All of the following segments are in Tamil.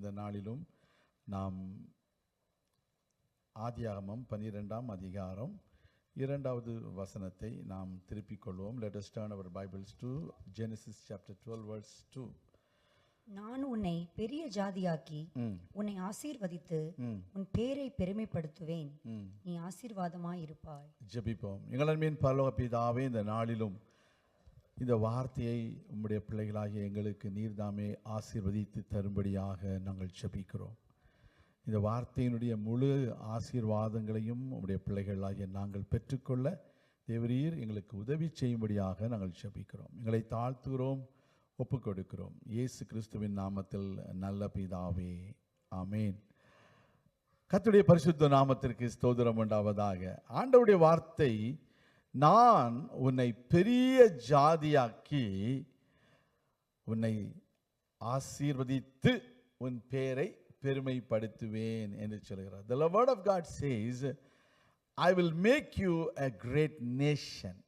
இந்த நாளிலும் நாம் ஆதியாகமம் பன்னிரெண்டாம் அதிகாரம் இரண்டாவது வசனத்தை நாம் திருப்பிக் கொள்வோம். Us turn our bibles to genesis chapter 12 verse 2 நான் உன்னை பெரிய ஜாதியாக்கி உன்னை ஆசீர்வதித்து உன் பேரை பெருமைப்படுத்துவேன். நீ ஆசீர்வாதமாய் இருப்பாய் ஜெபிப்போம். எங்கள் மீன் பரலோக பிதாவே இந்த நாளிலும் இந்த வார்த்தையை உம்முடைய பிள்ளைகளாகிய எங்களுக்கு நீர்தாமே ஆசீர்வதித்து தரும்படியாக நாங்கள் செபிக்கிறோம் இந்த வார்த்தையினுடைய முழு ஆசீர்வாதங்களையும் உம்முடைய பிள்ளைகளாகிய நாங்கள் பெற்றுக்கொள்ள தேவரீர் எங்களுக்கு உதவி செய்யும்படியாக நாங்கள் செபிக்கிறோம் எங்களை தாழ்த்துகிறோம் ஒப்பு கொடுக்கிறோம் இயேசு கிறிஸ்துவின் நாமத்தில் நல்ல பிதாவே ஆமேன். கத்துடைய பரிசுத்த நாமத்திற்கு ஸ்தோதிரம் உண்டாவதாக. ஆண்டவுடைய வார்த்தை நான் உன்னை பெரிய ஜாதியாக்கி உன்னை ஆசீர்வதித்து உன் பேரை பெருமைப்படுத்துவேன் என்று சொல்கிறார். The word of God says I will make you a great nation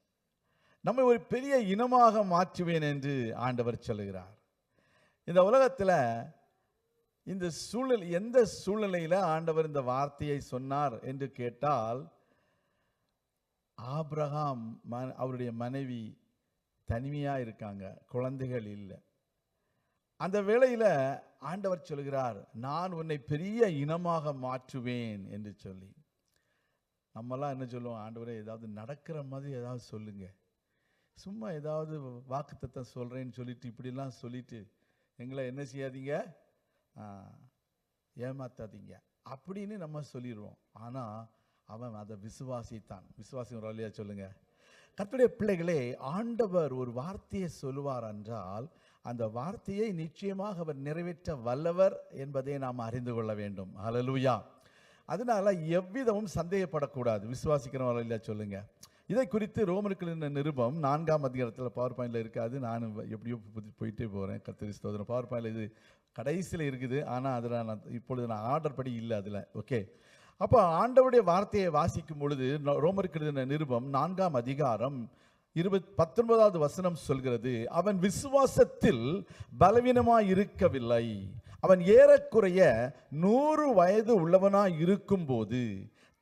நம்மை ஒரு பெரிய இனமாக மாற்றுவேன் என்று ஆண்டவர் சொல்லுகிறார் இந்த உலகத்தில் இந்த சூழல் எந்த சூழ்நிலையில் ஆண்டவர் இந்த வார்த்தையை சொன்னார் என்று கேட்டால் ஆப்ரஹாம் ம அவருடைய மனைவி தனிமையாக இருக்காங்க குழந்தைகள் இல்லை. அந்த வேளையில் ஆண்டவர் சொல்கிறார் நான் உன்னை பெரிய இனமாக மாற்றுவேன் என்று சொல்லி. நம்மலாம் என்ன சொல்லுவோம் ஆண்டவரே ஏதாவது நடக்கிற மாதிரி ஏதாவது சொல்லுங்க. சும்மா ஏதாவது வாக்குத்தத்தம் சொல்கிறேன்னு சொல்லிட்டு இப்படிலாம் சொல்லிட்டு எங்களை என்ன செய்யாதீங்க? ஏமாத்தாதீங்க. அப்படின்னு நம்ம சொல்லிடுவோம் ஆனால் அவன் அதை விசுவாசித்தான். விசுவாசி ஒரு வழியாக சொல்லுங்க. கத்துடைய பிள்ளைகளே ஆண்டவர் ஒரு வார்த்தையை சொல்லுவார் என்றால் அந்த வார்த்தையை நிச்சயமாக அவர் நிறைவேற்ற வல்லவர் என்பதை நாம் அறிந்து கொள்ள வேண்டும். அலலுயா அதனால எவ்விதமும் சந்தேகப்படக்கூடாது. விசுவாசிக்கிறவர்கள் இல்லையா சொல்லுங்க. இதை குறித்து ரோமருக்கு நிருபம் நான்காம் அதிகாரத்தில் பவர் பாயிண்டில் இருக்காது. நான் எப்படியோ போயிட்டே போகிறேன் கத்திரி ஸ்தோத்திரம். பவர் பாயிண்டில் இது கடைசியில் இருக்குது. ஆனால் அதில் நான் இப்பொழுது நான் ஆர்டர் படி இல்லை அதில். ஓகே அப்போ ஆண்டவருடைய வார்த்தையை வாசிக்கும் பொழுது ந- நிருபம் நான்காம் அதிகாரம் இருபத் பத்தொன்பதாவது வசனம் சொல்கிறது அவன் விசுவாசத்தில் பலவீனமாக இருக்கவில்லை. அவன் ஏறக்குறைய நூறு வயது உள்ளவனாக இருக்கும்போது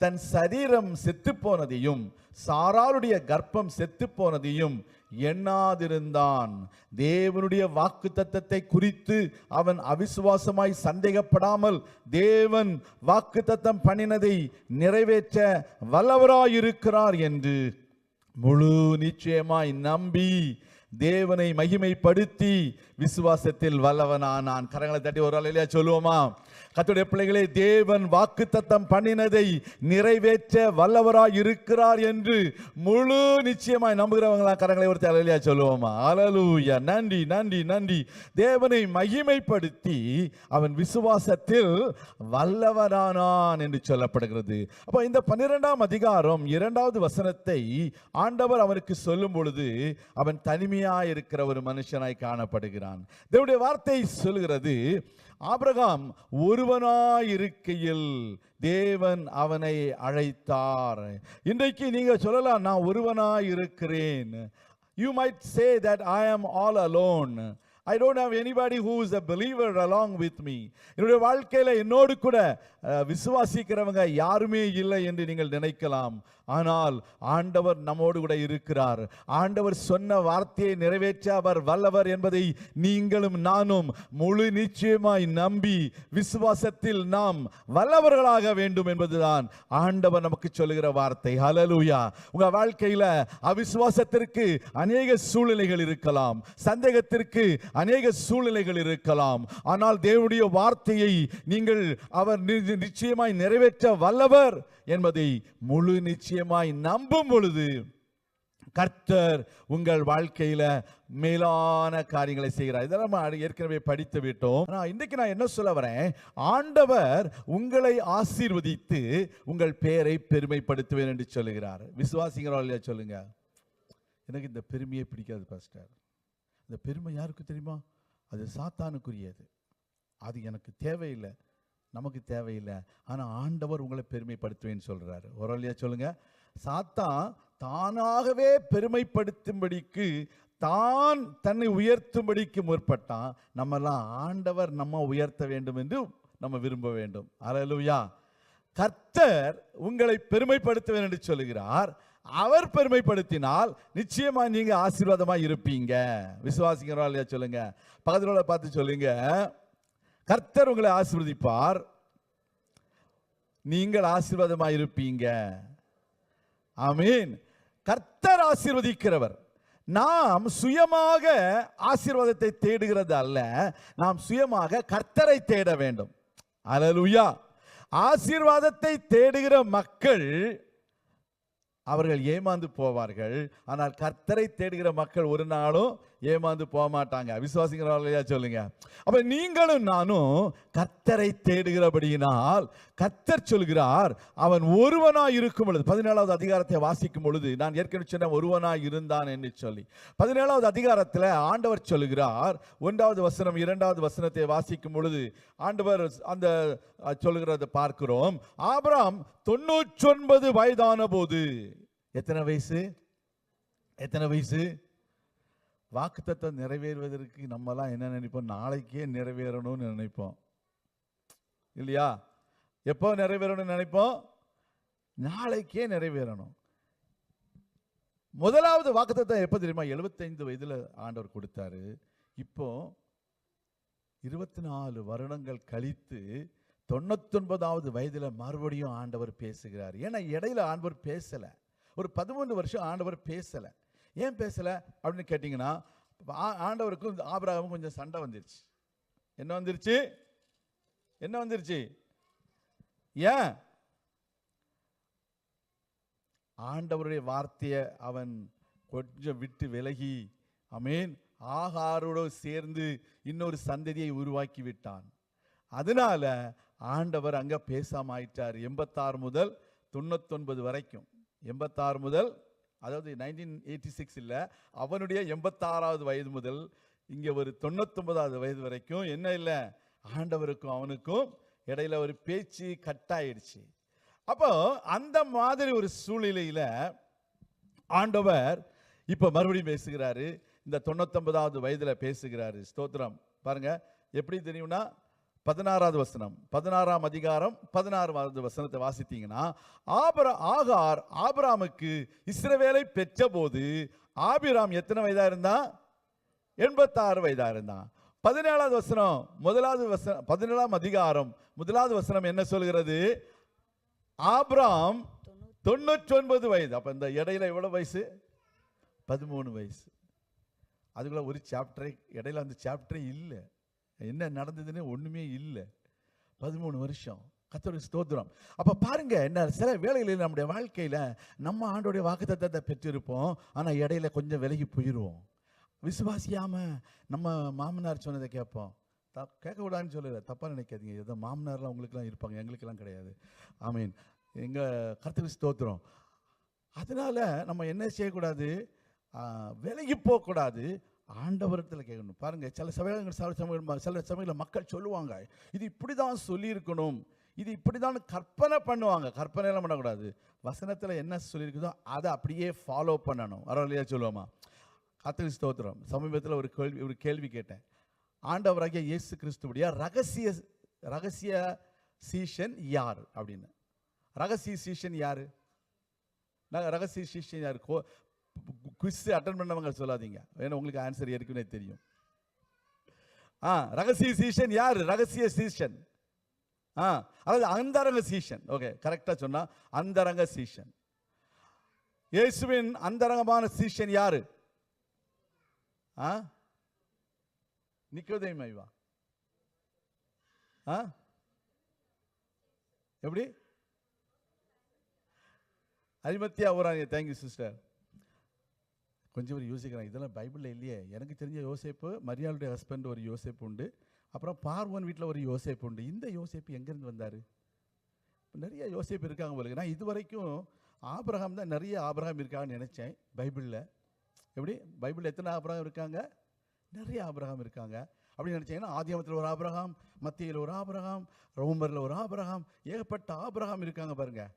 தன் சரீரம் செத்துப்போனதையும் சாராளுடைய கர்ப்பம் செத்துப்போனதையும் எண்ணாதிருந்தான். தேவனுடைய வாக்கு தத்தத்தை குறித்து அவன் அவிசுவாசமாய் சந்தேகப்படாமல் தேவன் வாக்கு தத்தம் பண்ணினதை நிறைவேற்ற வல்லவராயிருக்கிறார் என்று முழு நிச்சயமாய் நம்பி தேவனை மகிமைப்படுத்தி விசுவாசத்தில் வல்லவனா நான். கரங்களை தட்டி ஒரு அலையிலேயே சொல்லுவோமா? கத்துடைய பிள்ளைகளே தேவன் வாக்குத்தத்தம் பண்ணினதை நிறைவேற்ற வல்லவராய் இருக்கிறார் என்று முழு நிச்சயமாய் நம்புகிறவங்களா கரங்களை ஒரு அலையிலே சொல்லுவோமா? அலலூயா நன்றி நன்றி நன்றி. தேவனை மகிமைப்படுத்தி அவன் விசுவாசத்தில் வல்லவரானான் என்று சொல்லப்படுகிறது. அப்போ இந்த பன்னிரெண்டாம் அதிகாரம் இரண்டாவது வசனத்தை ஆண்டவர் அவனுக்கு சொல்லும் பொழுது அவன் தனிமையாய் இருக்கிற ஒரு மனுஷனாய் காணப்படுகிறான். தேவனுடைய வார்த்தை சொல்கிறது ஆபிரகாம் ஒருவனாயிருக்கையில் தேவன் அவனை அழைத்தார். இன்றைக்கு நீங்க சொல்லலாம் நான் ஒருவனாயிருக்கிறேன். You might say that I am all alone I don't have anybody who is a believer along with me என்னுடைய வாழ்க்கையில் என்னோடு கூட விசுவாசிக்கிறவங்க யாருமே இல்லை என்று நீங்கள் நினைக்கலாம். ஆனால் ஆண்டவர் நம்மோடு கூட இருக்கிறார். ஆண்டவர் சொன்ன வார்த்தையை நிறைவேற்ற அவர் வல்லவர் என்பதை நீங்களும் நானும் முழு நிச்சயமாய் நம்பி விசுவாசத்தில் நாம் வல்லவர்களாக வேண்டும் என்பதுதான் ஆண்டவர் நமக்கு சொல்லுகிற வார்த்தை. ஹலலூயா உங்க வாழ்க்கையில அவிசுவாசத்திற்கு அநேக சூழ்நிலைகள் இருக்கலாம். சந்தேகத்திற்கு அநேக சூழ்நிலைகள் இருக்கலாம். ஆனால் தேவனுடைய வார்த்தையை நீங்கள் அவர் நி- நிச்சயமாய் நிறைவேற்ற வல்லவர் என்பதை முழு நிச்சயமாய் நம்பும் பொழுது கர்த்தர் உங்கள் வாழ்க்கையில மேலான காரியங்களை செய்கிறார். இதெல்லாம் நம்ம ஏற்கனவே படித்து விட்டோம். நான் இன்றைக்கு நான் என்ன சொல்ல வரேன்? ஆண்டவர் உங்களை ஆசீர்வதித்து உங்கள் பெயரை பெருமைப்படுத்துவேன் என்று சொல்லுகிறார். விசுவாசிங்கிறோம் இல்லையா சொல்லுங்க. எனக்கு இந்த பெருமையே பிடிக்காது பாஸ்டர். இந்த பெருமை யாருக்கு தெரியுமா? அது சாத்தானுக்குரியது. அது எனக்கு தேவையில்லை. நமக்கு தேவையில்லை. ஆனால் ஆண்டவர் உங்களை பெருமைப்படுத்துவேன்னு சொல்றாரு. ஒரு இல்லையா சொல்லுங்க. சாத்தான் தானாகவே பெருமைப்படுத்தும்படிக்கு தான் தன்னை உயர்த்தும்படிக்கு முற்பட்டான். நம்மெல்லாம் ஆண்டவர் நம்ம உயர்த்த வேண்டும் என்று நம்ம விரும்ப வேண்டும். அலலுவியா கர்த்தர் உங்களை பெருமைப்படுத்துவேன் என்று சொல்லுகிறார். அவர் பெருமைப்படுத்தினால் நிச்சயமா நீங்க ஆசீர்வாதமா இருப்பீங்க. விசுவாசிக்கிறோம் இல்லையா சொல்லுங்க. பக்கத்துல பார்த்து சொல்லுங்க. கர்த்தர் உங்களை ஆசிர்வதிப்பார். நீங்கள் ஆசீர்வாதமாக இருப்பீங்க. ஆமீன். கர்த்தர் ஆசீர்வதிக்கிறவர். நாம் சுயமாக ஆசீர்வாதத்தை தேடுகிறது அல்ல. நாம் சுயமாக கர்த்தரை தேட வேண்டும். அலலுயா ஆசீர்வாதத்தை தேடுகிற மக்கள் அவர்கள் ஏமாந்து போவார்கள். ஆனால் கர்த்தரை தேடுகிற மக்கள் ஒரு நாளும் ஏமாந்து போக மாட்டாங்க விசுவாசிக்கிறவர்களையா சொல்லுங்க. அப்ப நீங்களும் நானும் கத்தரை தேடுகிறபடியினால் கத்தர் சொல்கிறார் அவன் ஒருவனாய் இருக்கும் பொழுது பதினேழாவது அதிகாரத்தை வாசிக்கும் பொழுது நான் ஏற்கனவே சொன்ன ஒருவனாய் இருந்தான் என்று சொல்லி. பதினேழாவது அதிகாரத்தில் ஆண்டவர் சொல்லுகிறார் ஒன்றாவது வசனம் இரண்டாவது வசனத்தை வாசிக்கும் பொழுது ஆண்டவர் அந்த சொல்கிறத பார்க்கிறோம். ஆபிராம் தொண்ணூற்றொன்பது வயதான போது எத்தனை வயசு? எத்தனை வயசு? வாக்குத்தத்தை நிறைவேறுவதற்கு நம்மலாம் என்ன நினைப்போம்? நாளைக்கே நிறைவேறணும்னு நினைப்போம். இல்லையா? எப்போ நிறைவேறணும்னு நினைப்போம்? நாளைக்கே நிறைவேறணும். முதலாவது வாக்குத்தத்தை எப்போ தெரியுமா? 75 வயதுல ஆண்டவர் கொடுத்தாரு. இப்போ இருபத்தி நாலு வருடங்கள் கழித்து தொண்ணூத்தொன்பதாவது வயதுல மறுபடியும் ஆண்டவர் பேசுகிறார். ஏன்னா இடையில ஆண்டவர் பேசல. ஒரு பதிமூணு வருஷம் ஆண்டவர் பேசல. ஏன் பேசல? அப்படின்னு கேட்டிங்கன்னா ஆண்டவருக்கும் ஆபராகவும் கொஞ்சம் சண்டை வந்துருச்சு. என்ன வந்துருச்சு? என்ன வந்துருச்சு? ஏன்? ஆண்டவருடைய வார்த்தையை அவன் கொஞ்சம் விட்டு விலகி அமேன் ஆகாரோடு சேர்ந்து இன்னொரு சந்ததியை உருவாக்கி விட்டான் அதனால ஆண்டவர் அங்க பேசாம ஆயிட்டார். எண்பத்தாறு முதல் தொண்ணூத்தொன்பது வரைக்கும். எண்பத்தாறு முதல் அதாவது நைன்டீன் எயிட்டி சிக்ஸ் இல்ல அவனுடைய எண்பத்தாறாவது வயது முதல் இங்க ஒரு தொண்ணூத்தொன்பதாவது வயது வரைக்கும் என்ன இல்லை? ஆண்டவருக்கும் அவனுக்கும் இடையில ஒரு பேச்சு கட்டாயிடுச்சு. அப்போ அந்த மாதிரி ஒரு சூழ்நிலையில் ஆண்டவர் இப்ப மறுபடியும் பேசுகிறாரு. இந்த தொண்ணூத்தொன்பதாவது வயதுல பேசுகிறாரு. ஸ்தோத்திரம். பாருங்க. எப்படி தெரியும்னா பதினாறாவது வசனம். பதினாறாம் அதிகாரம் பதினாறாவது வசனத்தை வாசித்தீங்கன்னா ஆபரா ஆகார் ஆபராமுக்கு இஸ்ரவேலை பெற்றபோது ஆபிராம் எத்தனை வயதா இருந்தா? எண்பத்தாறு வயதா இருந்தான் பதினேழாவது வசனம் முதலாவது வசனம் பதினேழாம் அதிகாரம் முதலாவது வசனம் என்ன சொல்கிறது? ஆபராம் தொண்ணூற்றி ஒன்பது வயது. அப்ப இந்த இடையில எவ்வளவு வயசு? பதிமூணு வயசு. அதுக்குள்ள ஒரு சாப்டரே இடையில அந்த சாப்டரே இல்லை. என்ன நடந்ததுன்னு ஒன்றுமே இல்லை. பதிமூணு வருஷம். கத்தோடைய ஸ்தோத்திரம். அப்போ பாருங்க என்ன சில வேலைகளில் நம்முடைய வாழ்க்கையில் நம்ம ஆண்டோடைய வாக்குத்தத்தை பெற்றிருப்போம். ஆனால் இடையில கொஞ்சம் விலகி போயிடுவோம் விசுவாசியாமல் நம்ம மாமனார் சொன்னதை கேட்போம். த கேட்கக்கூடாதுன்னு சொல்லலை தப்பாக நினைக்காதீங்க. ஏதோ மாமனார்லாம் உங்களுக்குலாம் இருப்பாங்க எங்களுக்கெல்லாம் கிடையாது. ஐ மீன் எங்கள் கர்த்தவி ஸ்தோத்திரம். அதனால நம்ம என்ன செய்யக்கூடாது? விலகி போகக்கூடாது. ஆண்டவரத்தில் கேட்கணும். பாருங்க சில சமயங்கள் சில சமயம் சில சமயங்களில் மக்கள் சொல்லுவாங்க இது இப்படி தான் சொல்லியிருக்கணும். இது இப்படி தான் கற்பனை பண்ணுவாங்க. கற்பனைலாம் பண்ணக்கூடாது. வசனத்தில் என்ன சொல்லியிருக்குதோ அதை அப்படியே ஃபாலோ பண்ணணும். வரலையா சொல்லுவோமா? கத்திரி ஸ்தோத்திரம். சமீபத்தில் ஒரு கேள்வி ஒரு கேள்வி கேட்டேன். ஆண்டவராகிய இயேசு கிறிஸ்துவுடைய ரகசிய ரகசிய சீஷன் யார்? அப்படின்னு. ரகசிய சீஷன் யாரு? ரகசிய சீஷன் யார்? கோ குவிஸ் அட்டன் பண்ணவங்க சொல்லாதீங்க. ஏன்னா உங்களுக்கு ஆன்சர் ஏற்கனவே தெரியும். ஆ ரகசிய சீஷன் யார்? ரகசிய சீஷன். ஆ அதாவது அந்தரங்க சீஷன். ஓகே கரெக்டாக சொன்னா அந்தரங்க சீஷன். இயேசுவின் அந்தரங்கமான சீஷன் யாரு? ஆ? நிக்கோதயம் ஐவா ஆ? எப்படி? அரிமத்தியா ஊராங்க தேங்க்யூ சிஸ்டர் கொஞ்சம் பேர் யோசிக்கிறாங்க இதெல்லாம் பைபிளில் இல்லையே. எனக்கு தெரிஞ்ச யோசிப்பு மரியாளுடைய ஹஸ்பண்ட் ஒரு யோசிப்பு உண்டு. அப்புறம் பார்வன் வீட்டில் ஒரு யோசிப்பு உண்டு. இந்த யோசிப்பு எங்கேருந்து வந்தார்? நிறைய யோசிப்பு இருக்காங்க போலுங்க நான் இது வரைக்கும் ஆபிரகாம் தான் நிறைய ஆபிரகாம் இருக்காங்கன்னு நினச்சேன் பைபிளில். எப்படி? பைபிளில் எத்தனை ஆபிரகாம் இருக்காங்க? நிறைய ஆபிரகாம் இருக்காங்க. அப்படின்னு நினச்சீங்கன்னா ஆதியமத்தில் ஒரு ஆபிரகாம் மத்தியில் ஒரு ஆபிரகாம் ரோமரில் ஒரு ஆபிரகாம் ஏகப்பட்ட ஆபிரகாம் இருக்காங்க பாருங்கள்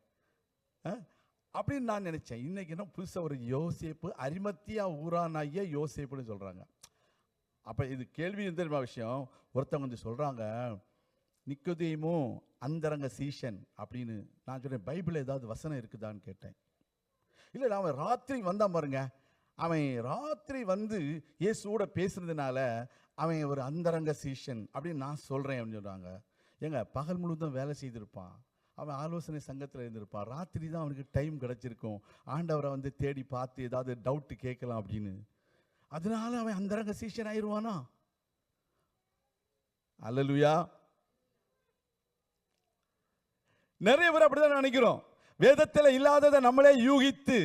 அப்படின்னு நான் நினைச்சேன். இன்னைக்கு என்ன புதுசா ஒரு யோசேப்பு அரிமத்தியா ஊரானாகிய யோசேப்புன்னு சொல்றாங்க. அப்போ இது கேள்வி தெரியுமா விஷயம்? ஒருத்தவங்க வந்து சொல்றாங்க நிக்கோதேமும் அந்தரங்க சீஷன் அப்படின்னு நான் சொன்னேன். பைபிள் ஏதாவது வசனம் இருக்குதான்னு கேட்டேன். இல்லை அவன் ராத்திரி வந்தான் பாருங்க. அவன் ராத்திரி வந்து இயேசுவோட பேசுனதுனால அவன் ஒரு அந்தரங்க சீஷன் அப்படின்னு நான் சொல்றேன் அப்படின்னு சொல்றாங்க. ஏங்க பகல் முழுவதும் வேலை செய்திருப்பான். அவன் ஆலோசனை சங்கத்தில் இருந்திருப்பான். ராத்திரி தான் அவனுக்கு டைம் கிடைச்சிருக்கும். ஆண்டவரை வந்து தேடி பார்த்து ஏதாவது டவுட்டு கேட்கலாம் அப்படின்னு. அதனால அவன் அந்தரங்க சீஷன் ஆயிடுவானா? அல்லலுயா நிறைய பேர் அப்படிதான் நினைக்கிறோம். வேதத்துல இல்லாததை நம்மளே யூகித்து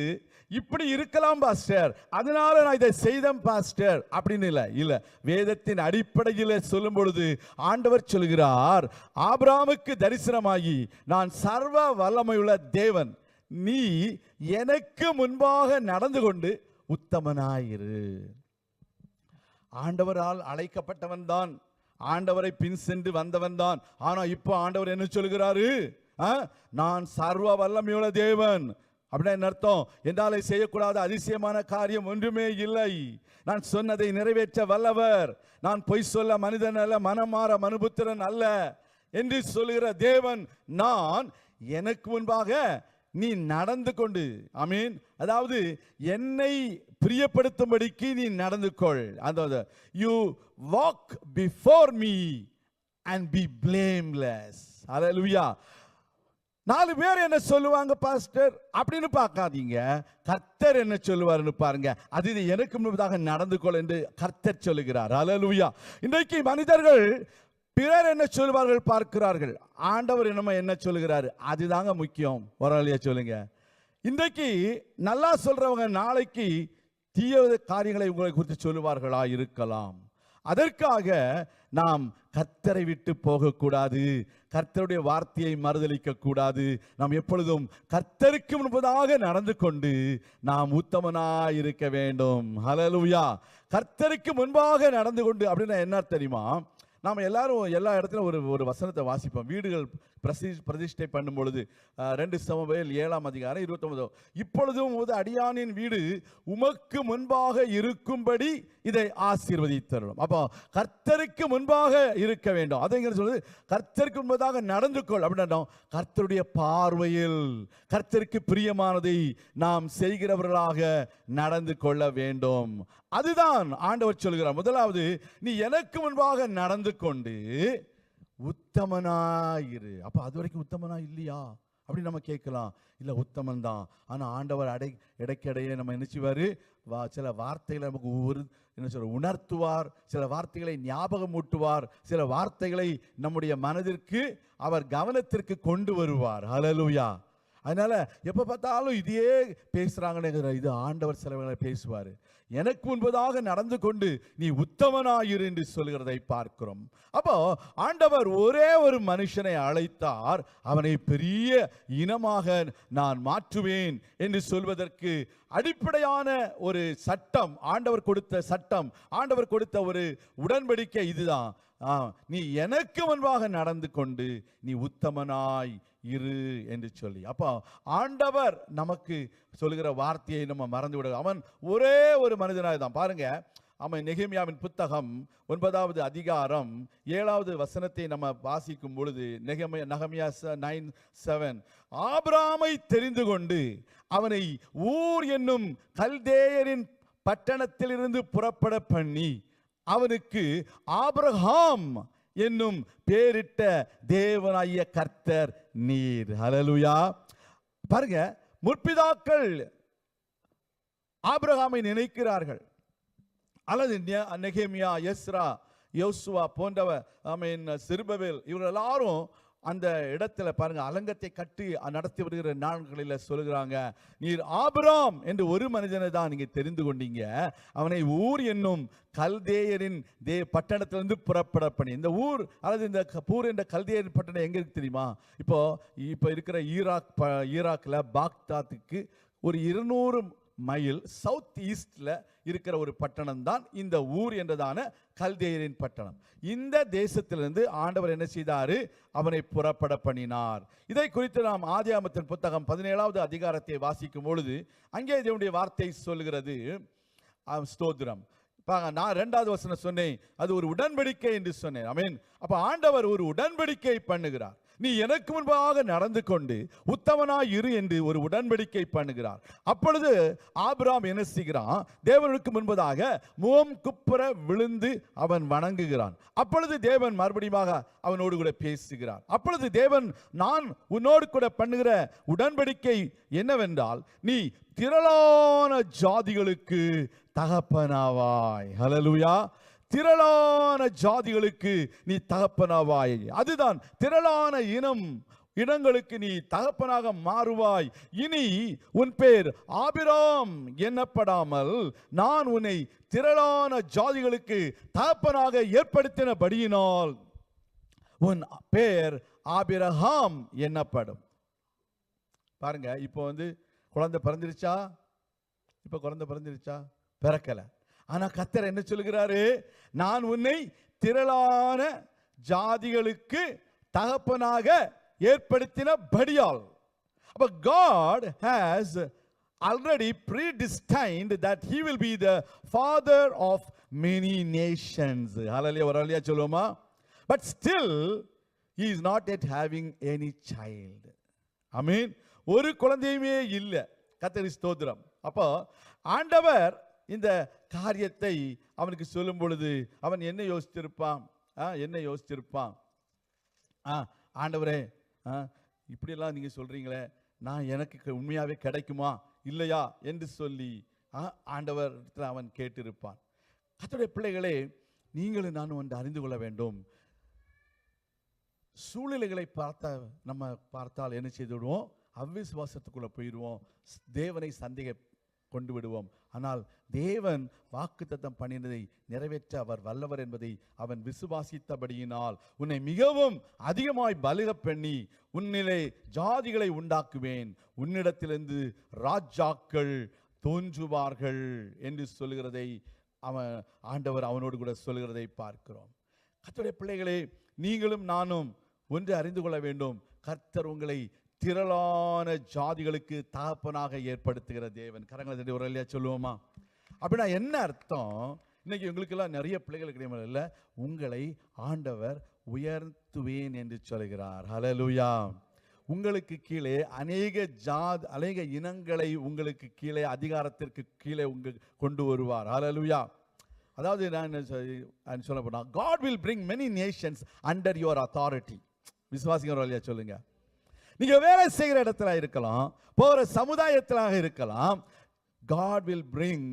இப்படி இருக்கலாம் பாஸ்டர். அதனால நான் இதை செய்தேன் பாஸ்டர். அப்படின்னு இல்ல இல்ல. வேதத்தின் அடிப்படையில் சொல்லும் பொழுது ஆண்டவர் சொல்கிறார் ஆபிராமுக்கு தரிசனமாகி நான் சர்வ வல்லமையுள்ள தேவன். நீ எனக்கு முன்பாக நடந்து கொண்டு உத்தமனாயிரு. ஆண்டவரால் அழைக்கப்பட்டவன் தான். ஆண்டவரை பின் சென்று வந்தவன் தான். ஆனா இப்போ ஆண்டவர் என்ன சொல்கிறாரு? ஆ? நான் சர்வ வல்லமையுள்ள தேவன். அப்படின்னா என்ன அர்த்தம்? என்னாலே செய்யக்கூடாத அதிசயமான காரியம் ஒன்றுமே இல்லை. நான் சொன்னதை நிறைவேற்ற வல்லவர். நான் பொய் சொல்ல மனிதன் அல்ல மனமாற மனுபுத்திரன் அல்ல என்று சொல்லுகிற தேவன் நான். எனக்கு முன்பாக நீ நடந்து கொண்டு மீன் அதாவது என்னை பிரியப்படுத்தும்படிக்கு நீ நடந்து கொள். அந்த you walk before me and be blameless hallelujah நாலு பேர் என்ன சொல்லுவாங்க பாஸ்டர் அப்படின்னு பார்க்காதீங்க. கர்த்தர் என்ன சொல்லுவாருன்னு பாருங்க. அது இது எனக்கு முன்பதாக நடந்து கொள் என்று கர்த்தர் சொல்லுகிறார். அலலுயா இன்றைக்கு மனிதர்கள் பிறர் என்ன சொல்வார்கள் பார்க்கிறார்கள். ஆண்டவர் என்னமோ என்ன சொல்லுகிறாரு? அதுதாங்க முக்கியம். வரலையா சொல்லுங்க. இன்றைக்கு நல்லா சொல்றவங்க நாளைக்கு தீய காரியங்களை உங்களை குறித்து சொல்லுவார்களா இருக்கலாம். அதற்காக நாம் கர்த்தரை விட்டு போகக்கூடாது. கர்த்தருடைய வார்த்தையை மறுதலிக்க கூடாது நாம் எப்பொழுதும் கர்த்தருக்கு முன்பதாக நடந்து கொண்டு நாம் உத்தமனாய் இருக்க வேண்டும். ஹலலுயா கர்த்தருக்கு முன்பாக நடந்து கொண்டு அப்படின்னா என்ன தெரியுமா? நாம் எல்லாரும் எல்லா இடத்துலையும் ஒரு ஒரு வசனத்தை வாசிப்போம். வீடுகள் பிரசி பிரதிஷ்டை பண்ணும் பொழுது ரெண்டு சமவேல் ஏழாம் அதிகாரம் இருபத்தொன்பதோ. இப்பொழுதும் உமது அடியானின் வீடு உமக்கு முன்பாக இருக்கும்படி இதை ஆசீர்வதித்தரணும் அப்போ கர்த்தருக்கு முன்பாக இருக்க வேண்டும். அதைங்கிற சொல்லுது கர்த்தருக்கு முன்பதாக நடந்து கொள். அப்படின்னா கர்த்தருடைய பார்வையில் கர்த்தருக்கு பிரியமானதை நாம் செய்கிறவர்களாக நடந்து கொள்ள வேண்டும். அதுதான் ஆண்டவர் சொல்கிறார். முதலாவது நீ எனக்கு முன்பாக நடந்து கொண்டு உத்தமனாயிரு. அப்ப அது வரைக்கும் உத்தமனா இல்லையா? அப்படி நம்ம கேட்கலாம். இல்ல உத்தமன் தான். ஆனா ஆண்டவர் அடை இடைக்கிடையே நம்ம நினைச்சுவாரு வா சில வார்த்தைகளை நமக்கு ஒரு என்ன சொல்ற உணர்த்துவார். சில வார்த்தைகளை ஞாபகம் ஊட்டுவார் சில வார்த்தைகளை நம்முடைய மனதிற்கு அவர் கவனத்திற்கு கொண்டு வருவார். ஹலலூயா அதனால எப்ப பார்த்தாலும் இதையே பேசுறாங்கன்னு இது ஆண்டவர் சிலவங்களை பேசுவார். எனக்கு முன்பதாக நடந்து கொண்டு நீ உத்தமனாயிரு என்று சொல்கிறதை பார்க்கிறோம். அப்போ ஆண்டவர் ஒரே ஒரு மனுஷனை அழைத்தார். அவனை பெரிய இனமாக நான் மாற்றுவேன் என்று சொல்வதற்கு அடிப்படையான ஒரு சட்டம் ஆண்டவர் கொடுத்த சட்டம் ஆண்டவர் கொடுத்த ஒரு உடன்படிக்கை இதுதான். ஆ, நீ எனக்கு முன்பாக நடந்து கொண்டு நீ உத்தமனாய் இரு என்று சொல்லி. அப்போ ஆண்டவர் நமக்கு சொல்லுகிற வார்த்தையை நம்ம மறந்து விட அவன் ஒரே ஒரு மனிதனாக தான். பாருங்க அவன் நெகிமியாவின் புத்தகம் ஒன்பதாவது அதிகாரம் ஏழாவது வசனத்தை நம்ம வாசிக்கும் பொழுது நெகமியா நகமியா நைன் செவன் ஆபிராமை தெரிந்து கொண்டு அவனை ஊர் என்னும் கல்தேயரின் பட்டணத்திலிருந்து புறப்பட பண்ணி அவனுக்கு ஆபிரஹாம் என்னும் பேரிட்ட தேவனாகிய கர்த்தர் நீர். ஹலலுயா பாருங்க முற்பிதாக்கள் ஆபிரகாமை நினைக்கிறார்கள். அல்லது நெகேமியா எஸ்ரா யோசுவா போன்றவர் ஐ மீன் சிறுபவேல் இவர்கள் எல்லாரும் அந்த இடத்துல பாருங்க அலங்கத்தை கட்டி நடத்தி வருகிற நாட்களில் சொல்லுகிறாங்க நீர் ஆபிராம் என்று ஒரு மனிதனை தான் நீங்க தெரிந்து கொண்டீங்க. அவனை ஊர் என்னும் கல்தேயரின் தே பட்டணத்திலிருந்து புறப்பட பண்ணி இந்த ஊர் அல்லது இந்த பூர் என்ற கல்தேயரின் பட்டணம் எங்க இருக்கு தெரியுமா? இப்போ இப்போ இருக்கிற ஈராக் ப- ஈராக்ல பாக்தாத்துக்கு ஒரு இருநூறு மைல் சவுத் ஈஸ்ட்ல இருக்கிற ஒரு பட்டணம் தான் இந்த ஊர் என்றதான கல்தேயரின் பட்டணம். இந்த தேசத்திலிருந்து ஆண்டவர் என்ன செய்தாரு? அவனை புறப்பட பண்ணினார். இதை குறித்து நாம் ஆதியாமத்தின் புத்தகம் பதினேழாவது அதிகாரத்தை வாசிக்கும் பொழுது அங்கே இதனுடைய வார்த்தை சொல்கிறது ஸ்தோத்திரம். நான் ரெண்டாவது வசனம் சொன்னேன். அது ஒரு உடன்படிக்கை என்று சொன்னேன். அமீன் அப்ப ஆண்டவர் ஒரு உடன்படிக்கை பண்ணுகிறார். நீ எனக்கு முன்பாக நடந்து கொண்டு உத்தமனாய் இரு என்று ஒரு உடன்படிக்கை பண்ணுகிறார். அப்பொழுது ஆபிராம் என்ன செய்கிறான்? தேவனுக்கு முன்பதாக முகம் குப்புற விழுந்து அவன் வணங்குகிறான். அப்பொழுது தேவன் மறுபடியும் அவனோடு கூட பேசுகிறார். அப்பொழுது தேவன் நான் உன்னோடு கூட பண்ணுகிற உடன்படிக்கை என்னவென்றால் நீ திரளான ஜாதிகளுக்கு தகப்பனாவாய். ஹலலுயா திரளான ஜாதிகளுக்கு நீ தகப்பனாவாய். அதுதான் திரளான இனம். இனங்களுக்கு நீ தகப்பனாக மாறுவாய். இனி உன் பேர் ஆபிராம் எண்ணப்படாமல் நான் உன்னை திரளான ஜாதிகளுக்கு தகப்பனாக ஏற்படுத்தினபடியினால் உன் பேர் ஆபிரஹாம் எண்ணப்படும் பாருங்க இப்போ வந்து குழந்தை பிறந்துருச்சா? இப்போ குழந்தை பிறந்துருச்சா? பிறக்கல. ஆனால் கத்தர் என்ன சொல்லுகிறாரு நான் உன்னை திரளான ஜாதிகளுக்கு தகப்பனாக ஏற்படுத்தின படியால் அப்போ God has already predestined that he will be the father of many nations அலலியா ஒரு அலியா சொல்லுவோமா but still he is not yet having any child I mean ஒரு குழந்தையுமே இல்லை கத்தரி ஸ்தோத்திரம் அப்போ ஆண்டவர் இந்த காரியத்தை அவனுக்கு சொல்லும் பொழுது அவன் என்ன யோசித்திருப்பான் ஆ, என்ன யோசித்திருப்பான் ஆ ஆண்டவரே ஆ, இப்படியெல்லாம் நீங்க சொல்றீங்களே நான் எனக்கு க- கிடைக்குமா? இல்லையா? என்று சொல்லி ஆ, அவன் கேட்டிருப்பான். கர்த்தருடைய பிள்ளைகளே நீங்களும் நானும் ஒன்று அறிந்து கொள்ள வேண்டும். சூழ்நிலைகளை பார்த்த நம்ம பார்த்தால் என்ன செய்து விடுவோம் போயிடுவோம். தேவனை சந்தேக கொண்டு விடுவோம். ஆனால் தேவன் வாக்குத்தத்தம் பண்ணினதை நிறைவேற்ற அவர் வல்லவர் என்பதை அவன் விசுவாசித்தபடியினால் உன்னை மிகவும் அதிகமாய் பலிக பண்ணி உன்னிலே ஜாதிகளை உண்டாக்குவேன். உன்னிடத்திலிருந்து ராஜாக்கள் தோன்றுவார்கள் என்று சொல்லுகிறதை அவன் ஆண்டவர் அவனோடு கூட சொல்லுகிறதை பார்க்கிறோம். கத்துடைய பிள்ளைகளே நீங்களும் நானும் ஒன்று அறிந்து கொள்ள வேண்டும். கர்த்தர் உங்களை திரளான ஜாதிகளுக்கு தகப்பனாக ஏற்படுத்துகிற தேவன். கரங்களை தட்டி ஒரு இல்லையா சொல்லுவோமா? அப்படின்னா என்ன அர்த்தம்? இன்னைக்கு உங்களுக்கெல்லாம் நிறைய பிள்ளைகள் கிடையாது இல்லை. உங்களை ஆண்டவர் உயர்த்துவேன் என்று சொல்கிறார். ஹலலுயா உங்களுக்கு கீழே அநேக ஜாத் அநேக இனங்களை உங்களுக்கு கீழே அதிகாரத்திற்கு கீழே உங்கள் கொண்டு வருவார். ஹலலுயா அதாவது நான் என்ன சொல்ல போனால் God will bring many nations under your authority ஒரு இல்லையா சொல்லுங்கள் நீங்க வேலை செய்கிற இடத்துல இருக்கலாம் போற சமுதாயத்திலாக இருக்கலாம் God will bring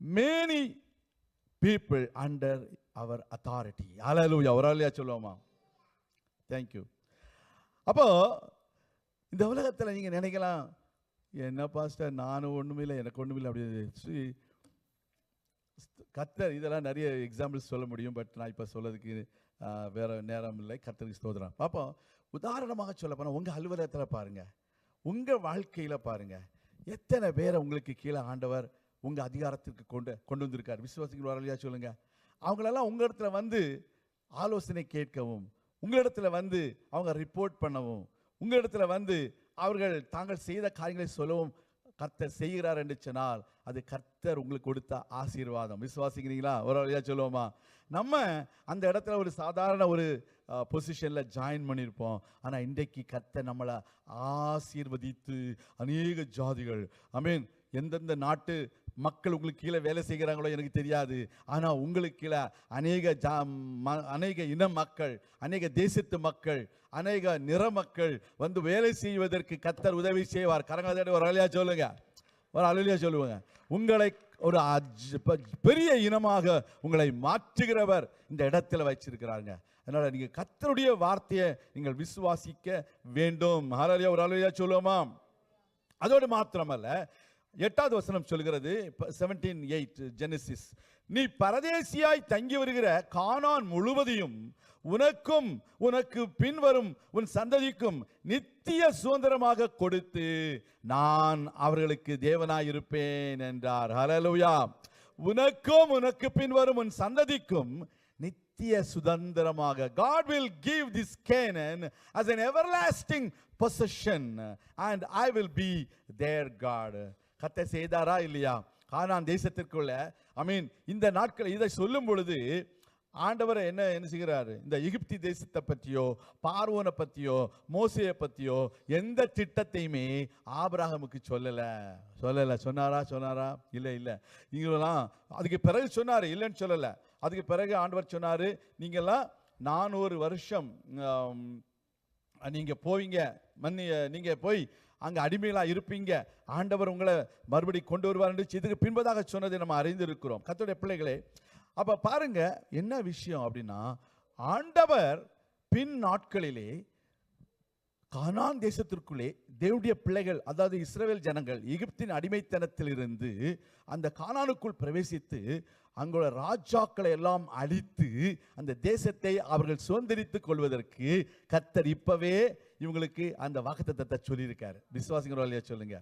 many people under our authority hallelujah ஒரு இல்லையா சொல்லுவோமா? தேங்க்யூ அப்போ இந்த உலகத்தில் நீங்க நினைக்கலாம் என்ன பாஸ்டர் நானும் ஒண்ணுமில்லை எனக்கு ஒண்ணுமில்லை அப்படி கத்தர் இதெல்லாம் நிறைய எக்ஸாம்பிள்ஸ் சொல்ல முடியும் பட் நான் இப்போ சொல்லதுக்கு ஆஹ், வேற நேரம் இல்லை. கத்தருக்கு ஸ்தோதரம் பார்ப்போம் உதாரணமாக சொல்ல போனால் உங்கள் அலுவலகத்தில் பாருங்க. உங்கள் வாழ்க்கையில் பாருங்க. எத்தனை பேரை உங்களுக்கு கீழே ஆண்டவர் உங்கள் அதிகாரத்திற்கு கொண்டு கொண்டு வந்திருக்கார்? விசுவாசிகள் வரலையா சொல்லுங்கள் அவங்களெல்லாம் உங்கள் இடத்துல வந்து ஆலோசனை கேட்கவும் உங்களிடத்துல வந்து அவங்க ரிப்போர்ட் பண்ணவும் உங்களிடத்துல வந்து அவர்கள் தாங்கள் செய்த காரியங்களை சொல்லவும் கர்த்தர் செய்கிறார் என்று சொன்னால் அது கர்த்தர் உங்களுக்கு கொடுத்த ஆசீர்வாதம். விசுவாசிக்கிறீங்களா? ஒரு வழியா சொல்லுவோமா? நம்ம அந்த இடத்துல ஒரு சாதாரண ஒரு பொசிஷனில் ஜாயின் பண்ணியிருப்போம் ஆனால் இன்றைக்கு கத்தை நம்மளை ஆசீர்வதித்து அநேக ஜாதிகள் ஐ மீன் எந்தெந்த நாட்டு மக்கள் உங்களுக்கு கீழே வேலை செய்கிறாங்களோ எனக்கு தெரியாது. ஆனால் உங்களுக்கு கீழே அநேக ஜா ம- அநேக இன மக்கள் அநேக தேசத்து மக்கள் அநேக நிற மக்கள் வந்து வேலை செய்வதற்கு கத்தர் உதவி செய்வார். கரங்கத்தோட ஒரு அழியா சொல்லுங்க. ஒரு அழியா சொல்லுவாங்க. உங்களை ஒரு அஜ்- பெரிய இனமாக உங்களை மாற்றுகிறவர் இந்த இடத்துல வச்சிருக்கிறாங்க. அதனால நீங்க கத்தருடைய வார்த்தையை நீங்கள் விசுவாசிக்க வேண்டும். ஹalleluya ஒரு அழியா சொல்லுவோமா? அதோடு மாத்திரமல்ல எட்டாவது வசனம் சொல்கிறது செவன்டீன் எயிட் ஜெனசிஸ் நீ பரதேசியாய் தங்கி வருகிற கானான் முழுவதையும் உனக்கும் உனக்கு பின்வரும் உன் சந்ததிக்கும் நித்திய சுதந்திரமாக கொடுத்து நான் அவர்களுக்கு தேவனாயிருப்பேன் என்றார். ஹலலுயா உனக்கும் உனக்கு பின்வரும் உன் சந்ததிக்கும் நித்திய சுதந்திரமாக. God will give this Canaan as an everlasting possession and I will be their God கத்தை செய்தாரா இல்லையா? கானான் தேசத்திற்குள்ள ஐ மீன் இந்த நாட்கள் இதை சொல்லும் பொழுது ஆண்டவர் என்ன என்ன செய்கிறாரு? இந்த எகிப்தி தேசத்தை பற்றியோ பார்வோனை பற்றியோ மோசையை பற்றியோ எந்த திட்டத்தையுமே ஆபிரகாமுக்கு சொல்லலை. சொல்லலை. சொன்னாரா? சொன்னாரா? இல்லை இல்லை. நீங்களாம் அதுக்கு பிறகு சொன்னார் இல்லைன்னு சொல்லலை. அதுக்கு பிறகு ஆண்டவர் சொன்னார் நீங்கள்லாம் நானூறு வருஷம் நீங்கள் நீங்க போவீங்க மன்னி நீங்க போய் அங்க அடிமைகளா இருப்பீங்க. ஆண்டவர் உங்களை மறுபடி கொண்டு வருவார் என்று இதுக்கு பின்பதாக சொன்னதை நம்ம அறிந்திருக்கிறோம். கத்தோடைய பிள்ளைகளே அப்போ பாருங்க என்ன விஷயம் அப்படின்னா ஆண்டவர் பின் நாட்களிலே கானான் தேசத்திற்குள்ளே தேவனுடைய பிள்ளைகள் அதாவது இஸ்ரேல் ஜனங்கள் எகிப்தின் அடிமைத்தனத்திலிருந்து அந்த கானானுக்குள் பிரவேசித்து அங்குள்ள ராஜாக்களை எல்லாம் அழித்து அந்த தேசத்தை அவர்கள் சுதந்திரித்துக் கொள்வதற்கு கர்த்தர் இப்பவே இவங்களுக்கு அந்த வாக்குத்தத்தத்தை சொல்லியிருக்காரு. விசுவாசிங்கிற வழியா சொல்லுங்க.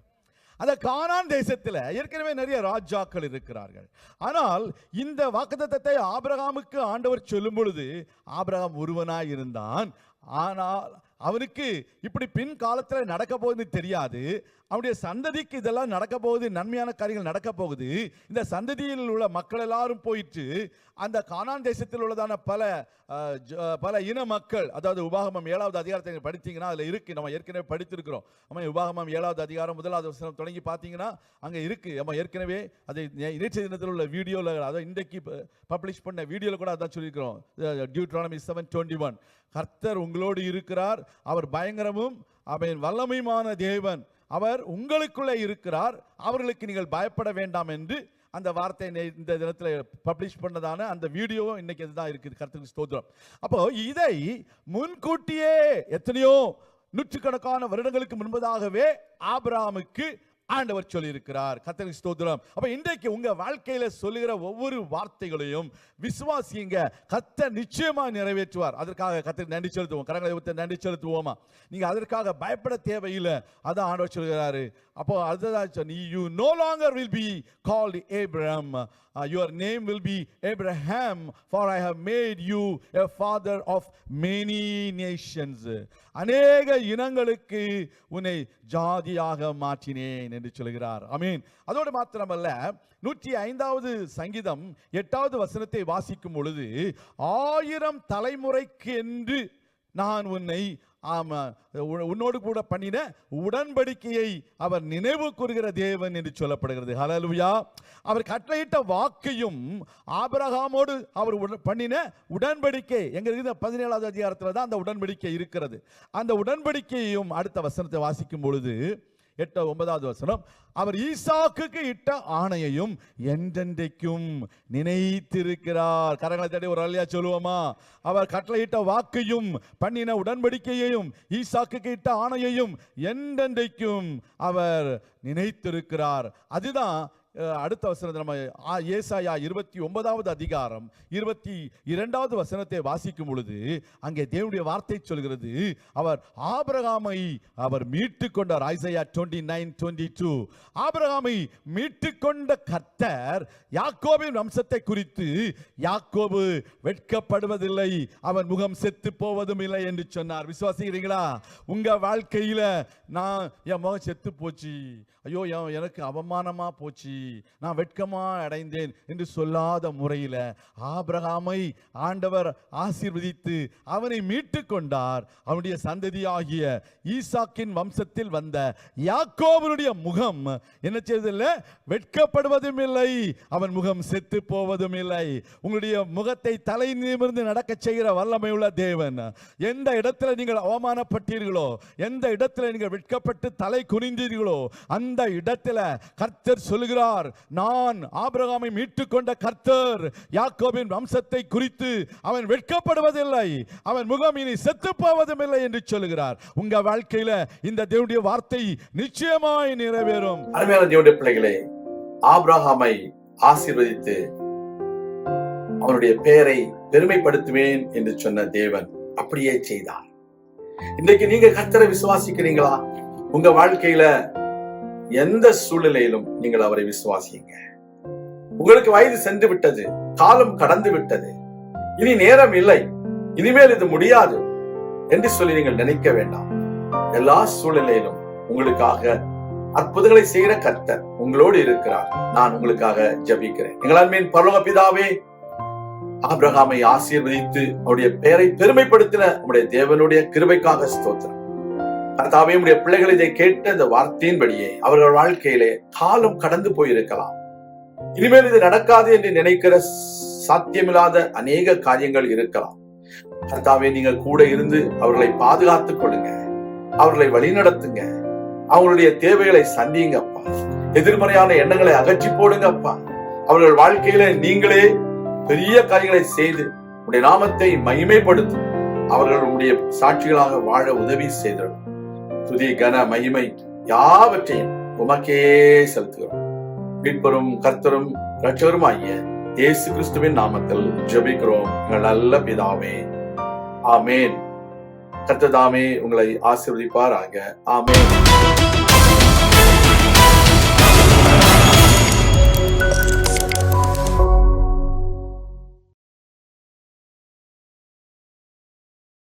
அந்த கானான் தேசத்துல ஏற்கனவே நிறைய ராஜாக்கள் இருக்கிறார்கள். ஆனால் இந்த வாக்குத்தத்தத்தை ஆபிரகாமுக்கு ஆண்டவர் சொல்லும் பொழுது ஆபிரகாம் ஒருவனாய் இருந்தான். ஆனால் அவனுக்கு இப்படி பின் காலத்துல நடக்க போகுதுன்னு தெரியாது. அவனுடைய சந்ததிக்கு இதெல்லாம் நடக்க போகுது நன்மையான காரியங்கள் நடக்க போகுது. இந்த சந்ததியில் உள்ள மக்கள் எல்லாரும் போயிட்டு அந்த கானான் தேசத்தில் உள்ளதான பல பல இன மக்கள் அதாவது உபாகமம் ஏழாவது அதிகாரத்தை படித்தீங்கன்னா அதில் இருக்கு. நம்ம ஏற்கனவே படித்திருக்கிறோம். நம்ம உபாகமம் ஏழாவது அதிகாரம் முதலாவது வசனம் தொடங்கி பார்த்தீங்கன்னா அங்கே இருக்கு. நம்ம ஏற்கனவே அதை நே- தினத்தில் உள்ள வீடியோவில் அதாவது இன்றைக்கு பப்ளிஷ் பண்ண வீடியோவில் கூட அதான் சொல்லியிருக்கிறோம். டியூட்ரானமி செவன் டுவெண்ட்டி ஒன் கர்த்தர் உங்களோடு இருக்கிறார். அவர் பயங்கரமும் அவன் வல்லமையுமான தேவன். அவர் உங்களுக்குள்ளே இருக்கிறார். அவர்களுக்கு நீங்கள் பயப்பட வேண்டாம் என்று அந்த வார்த்தை இந்த தினத்தில் பப்ளிஷ் பண்ணதான அந்த வீடியோ இன்னைக்கு இதுதான் இருக்குது. கருத்துக்கு ஸ்தோத்திரம். அப்போ இதை முன்கூட்டியே எத்தனையோ நூற்றுக்கணக்கான வருடங்களுக்கு முன்பதாகவே ஆபிராமுக்கு ஆண்டவர் சொல்லியிருக்கிறார். கத்தனை ஸ்தோத்திரம். அப்ப இன்றைக்கு உங்க வாழ்க்கையில சொல்லுகிற ஒவ்வொரு வார்த்தைகளையும் விசுவாசிங்க. கத்த நிச்சயமா நிறைவேற்றுவார். அதற்காக கத்தை நன்றி செலுத்துவோம். கரங்களை ஒருத்தர் நன்றி செலுத்துவோமா? நீங்க அதற்காக பயப்பட தேவையில்லை. அதான் ஆண்டவர் சொல்கிறாரு அப்போ அதுதான் நீ you no longer will be called Abram your name will be Abraham for I have made you a father of many nations அநேக இனங்களுக்கு உன்னை ஜாதியாக மாற்றினேன் என்று சொல்கிறார். அமீன் அதோடு மாத்திரமல்ல நூற்றி ஐந்தாவது சங்கீதம் எட்டாவது வசனத்தை வாசிக்கும் பொழுது ஆயிரம் தலைமுறைக்கு என்று நான் உன்னை ஆமா. உன்னோடு கூட பண்ணின உடன்படிக்கையை அவர் நினைவு கூறுகிற தேவன் என்று சொல்லப்படுகிறது. ஹலலுயா அவர் கட்டளையிட்ட வாக்கையும் ஆபரகாமோடு அவர் பண்ணின உடன்படிக்கை எங்க இருக்குது பதினேழாவது அதிகாரத்தில் தான் அந்த உடன்படிக்கை இருக்கிறது. அந்த உடன்படிக்கையையும் அடுத்த வசனத்தை வாசிக்கும் பொழுது எட்டு ஒன்பதாவது வசனம் அவர் ஈசாக்குக்கு இட்ட ஆணையையும் என்றென்றைக்கும் நினைத்திருக்கிறார். கரங்களை தட்டி ஒரு அல்லையா சொல்லுவோமா? அவர் கட்டளையிட்ட வாக்கையும் பண்ணின உடன்படிக்கையையும் ஈசாக்குக்கு இட்ட ஆணையையும் என்றென்றைக்கும் அவர் நினைத்திருக்கிறார். அதுதான் அடுத்த வசனத்தை நம்ம ஆ, ஏசாயா இருபத்தி ஒன்பதாவது அதிகாரம் இருபத்தி இரண்டாவது வசனத்தை வாசிக்கும் பொழுது அங்கே தேவனுடைய வார்த்தை சொல்கிறது அவர் ஆபிரகாமை அவர் மீட்டு கொண்டார் Isaiah twenty nine twenty two ஆபிரகாமை மீட்டு கொண்ட கத்தர் யாக்கோபின் வம்சத்தை குறித்து யாக்கோபு வெட்கப்படுவதில்லை அவன் முகம் செத்து போவதும் இல்லை என்று சொன்னார். விசுவாசிக்கிறீங்களா? உங்க வாழ்க்கையில நான் என் முகம் செத்து போச்சு ஐயோ எனக்கு அவமானமா போச்சு. நான் வெட்கமா அடைந்தேன் என்று சொல்லாத முறையில் ஆபிரகாமை ஆண்டவர் ஆசீர்வதித்து அவனை மீட்டு கொண்டார் அவனுடைய சந்ததியாகிய ஈசாக்கின் வம்சத்தில் வந்த யாக்கோவனுடைய முகம் என்ன செய்வதில்லை வெட்கப்படுவதும் இல்லை அவன் முகம் செத்து போவதும் இல்லை உங்களுடைய முகத்தை தலை நிமிர்ந்து நடக்க செய்கிற வல்லமை உள்ள தேவன். எந்த இடத்துல நீங்கள் அவமானப்பட்டீர்களோ எந்த இடத்துல நீங்கள் வெட்கப்பட்டு தலை குனிந்தீர்களோ அந்த இடத்துல கர்த்தர் சொல்கிறார் சொல்லுகிறார் நான் ஆபிரகாமை மீட்டுக் கொண்ட கர்த்தர். யாக்கோபின் வம்சத்தை குறித்து அவன் வெட்கப்படுவதில்லை. அவன் முகம் இனி செத்து போவதும் இல்லை என்று சொல்லுகிறார். உங்க வாழ்க்கையில இந்த தேவனுடைய வார்த்தை நிச்சயமாய் நிறைவேறும். அருமையான தேவனுடைய பிள்ளைகளே ஆபிரகாமை ஆசீர்வதித்து அவனுடைய பெயரை பெருமைப்படுத்துவேன் என்று சொன்ன தேவன் அப்படியே செய்தார். இன்றைக்கு நீங்க கர்த்தரை விசுவாசிக்கிறீங்களா? உங்க வாழ்க்கையில எந்த சூழ்நிலையிலும் நீங்கள் அவரை விசுவாசியுங்க. உங்களுக்கு வயது சென்று விட்டது காலம் கடந்து விட்டது. இனி நேரம் இல்லை இனிமேல் இது முடியாது என்று சொல்லி நீங்கள் நினைக்க வேண்டாம். எல்லா சூழ்நிலையிலும் உங்களுக்காக அற்புதங்களை செய்கிற கர்த்தர் உங்களோடு இருக்கிறார். நான் உங்களுக்காக ஜபிக்கிறேன். எங்களால் மீன் பரலோக பிதாவே ஆபிரகாமை ஆசீர்வதித்து அவருடைய பெயரை பெருமைப்படுத்தின நம்முடைய தேவனுடைய கிருபைக்காக ஸ்தோத்திரம். கர்த்தாவே உடைய பிள்ளைகள் இதை கேட்ட இந்த வார்த்தையின்படியே அவர்கள் வாழ்க்கையிலே காலம் கடந்து போயிருக்கலாம். இனிமேல் இது நடக்காது என்று நினைக்கிற சாத்தியமில்லாத அநேக காரியங்கள் இருக்கலாம். கர்த்தாவே நீங்க கூட இருந்து அவர்களை பாதுகாத்துக் கொள்ளுங்க. அவர்களை வழிநடத்துங்க. அவங்களுடைய தேவைகளை சந்திங்கப்பா எதிர்மறையான எண்ணங்களை அகற்றி போடுங்க அப்பா. அவர்கள் வாழ்க்கையில நீங்களே பெரிய காரியங்களை செய்து உடைய நாமத்தை மகிமைப்படுத்தும் அவர்கள் உடைய சாட்சிகளாக வாழ உதவி செய்தரும் துதி கன மகிமை யாவற்றையும் உமக்கே செலுத்துகிறோம். மீட்பரும் கர்த்தரும் ரட்சகரும் ஆகிய இயேசு கிறிஸ்துவின் நாமத்தில் ஜெபிக்கிறோம். எங்கள் நல்ல பிதாவே ஆமேன். கர்த்ததாமே உங்களை ஆசிர்வதிப்பாராக. ஆமேன்.